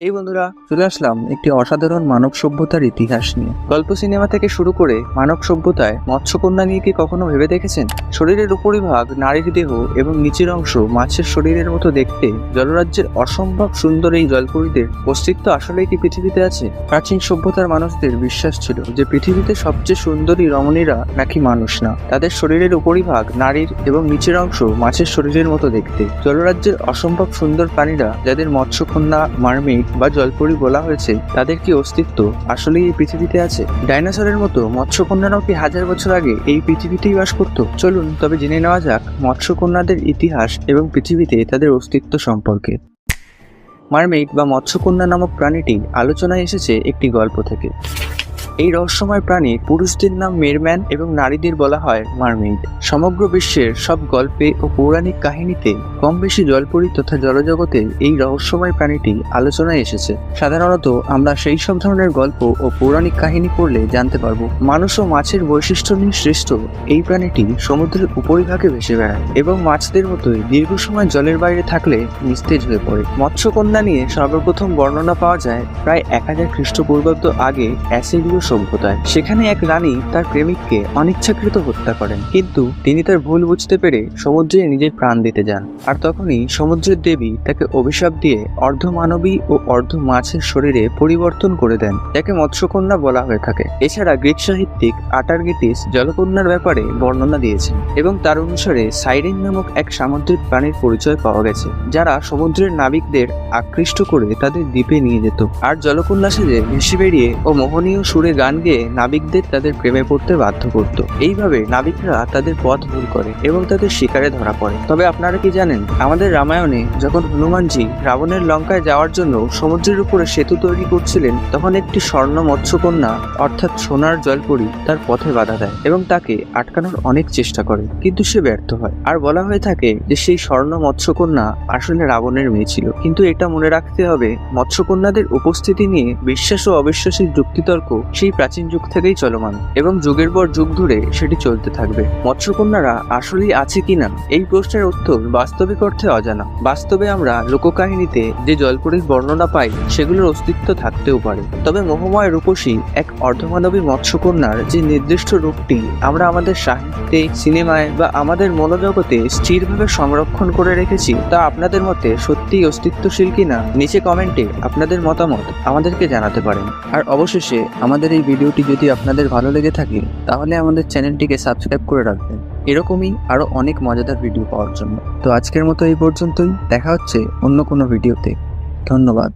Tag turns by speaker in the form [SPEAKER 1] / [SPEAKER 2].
[SPEAKER 1] এই বন্ধুরা, চলে আসলাম একটি অসাধারণ মানব সভ্যতার ইতিহাস নিয়ে। গল্প সিনেমা থেকে শুরু করে মানব সভ্যতায় মৎস্যকন্যা নিয়ে কি কখনো ভেবে দেখেছেন? শরীরের উপরিভাগ, নারীর দেহ এবং নিচের অংশ মাছের শরীরের মতো দেখতে জলরাজ্যের অসম্ভব সুন্দর এই জলপরীদের অস্তিত্ব আসলেই কি পৃথিবীতে আছে? প্রাচীন সভ্যতার মানুষদের বিশ্বাস ছিল যে পৃথিবীতে সবচেয়ে সুন্দরী রমণীরা নাকি মানুষ না। তাদের শরীরের উপরিভাগ, নারীর এবং নিচের অংশ মাছের শরীরের মতো দেখতে। জলরাজ্যের অসম্ভব সুন্দর প্রাণীরা, যাদের মৎস্যকন্যা মারমেড বা জলপরি বলা হয়েছে, তাদের কি অস্তিত্ব? আসলেই এই পৃথিবীতে আছে? ডাইনোসরের মতো মৎস্যকন্যারাও কি হাজার বছর আগে এই পৃথিবীতেই বাস করত? চলুন, তবে জেনে নেওয়া যাক মৎস্যকন্যাদের ইতিহাস এবং পৃথিবীতে তাদের অস্তিত্ব সম্পর্কে। মারমেইড বা মৎস্যকন্যা নামক প্রাণীটি আলোচনায় এসেছে একটি গল্প থেকে। এই রহস্যময় প্রাণী পুরুষদের নাম মেরম্যান এবং নারীদের বলা হয় মারমেইড সমগ্র বিশ্বের সব গল্পে ও পৌরাণিক কাহিনীতে কম বেশি জলপরি তথা জলজগতের এই রহস্যময় প্রাণীটি আলোচনায় এসেছে। সাধারণত আমরা সেই সব ধরনের গল্প ও পৌরাণিক কাহিনী পড়লে জানতে পারব, মানুষ ও মাছের বৈশিষ্ট্য নিয়ে শ্রেষ্ঠ এই প্রাণীটি সমুদ্রের উপরিভাগে ভেসে বেড়ায় এবং মাছদের মতোই দীর্ঘ সময় জলের বাইরে থাকলে নিস্তেজ হয়ে পড়ে। মৎস্যকন্যা নিয়ে সর্বপ্রথম বর্ণনা পাওয়া যায় প্রায় এক হাজার খ্রিস্টপূর্বাব্দ আগে অ্যাসিডীয় সভ্যতায়। সেখানে এক রানী তার প্রেমিককে অনিচ্ছাকৃত হত্যা করেন। কিন্তু তিনি তার ভুল বুঝতে পেরে সমুদ্রে নিজের প্রাণ দিতে যান। আর তখনই সমুদ্রের দেবী তাকে অভিশাপ দিয়ে অর্ধ মানবী ও অর্ধ মাছের শরীরে পরিবর্তন করে দেন। যাকে মৎস্যকন্যা বলা হয়ে থাকে। এছাড়া গ্রিক সাহিত্যিক আটার্গিটিস জলকন্যার ব্যাপারে বর্ণনা দিয়েছেন এবং তার অনুসারে সাইরেন নামক এক সামুদ্রিক প্রাণীর পরিচয় পাওয়া গেছে, যারা সমুদ্রের নাবিকদের আকৃষ্ট করে তাদের দ্বীপে নিয়ে যেত। আর জলকন্যা সেজে ভেসে বেরিয়ে ও মোহনীয় সুরে গান গেয়ে নাবিকদের তাদের প্রেমে পড়তে বাধ্য করত। এইভাবে নাবিকরা তাদের পথ ভুল করে এবং তাদের শিকারে ধরা পড়ে। তবে আপনারা কি জানেন, আমাদের রামায়ণে যখন হনুমানজি রাবণের লঙ্কায় যাওয়ার জন্য সমুদ্রের উপরে সেতু তৈরি করছিলেন, তখন একটি স্বর্ণ মৎস্যকন্যা, অর্থাৎ সোনার জলপরি, তার পথে বাধা দেয় এবং তাকে আটকানোর অনেক চেষ্টা করে, কিন্তু সে ব্যর্থ হয়। আর বলা হয়ে থাকে যে সেই স্বর্ণ মৎস্যকন্যা আসলে রাবণের মেয়ে ছিল। কিন্তু এটা মনে রাখতে হবে, মৎস্যকন্যাদের উপস্থিতি নিয়ে বিশ্বাস ও অবিশ্বাসের যুক্তিতর্ক সেই প্রাচীন যুগ থেকেই চলমান এবং যুগের পর যুগ ধরে সেটি চলতে থাকবে। মৎস্যকন্যারা আসলেই আছে কিনা? এই প্রশ্নের উত্তর বাস্তবিক অর্থে অজানা। বাস্তবে আমরা লোককাহিনীতে যে জলপরীর বর্ণনা পাই, সেগুলোর অস্তিত্ব থাকতেও পারে। তবে মোহময় রূপসী এক অর্ধমানবী মৎস্যকন্যার যে নির্দিষ্ট রূপটি আমরা আমাদের সাহিত্যে, সিনেমায় বা আমাদের মনোজগতে স্থিরভাবে সংরক্ষণ করে রেখেছি, তা আপনাদের মতে সত্যিই অস্তিত্বশীল কিনা? নিচে কমেন্টে আপনাদের মতামত আমাদেরকে জানাতে পারেন। আর অবশেষে আমাদের এই ভিডিওটি যদি আপনাদের ভালো লেগে থাকে, তাহলে আমাদের চ্যানেলটিকে সাবস্ক্রাইব করে রাখবেন। এরকমই আরও অনেক মজাদার ভিডিও পাওয়ার জন্য। তো আজকের মতো এই পর্যন্তই। দেখা হচ্ছে অন্য কোনো ভিডিওতে। ধন্যবাদ।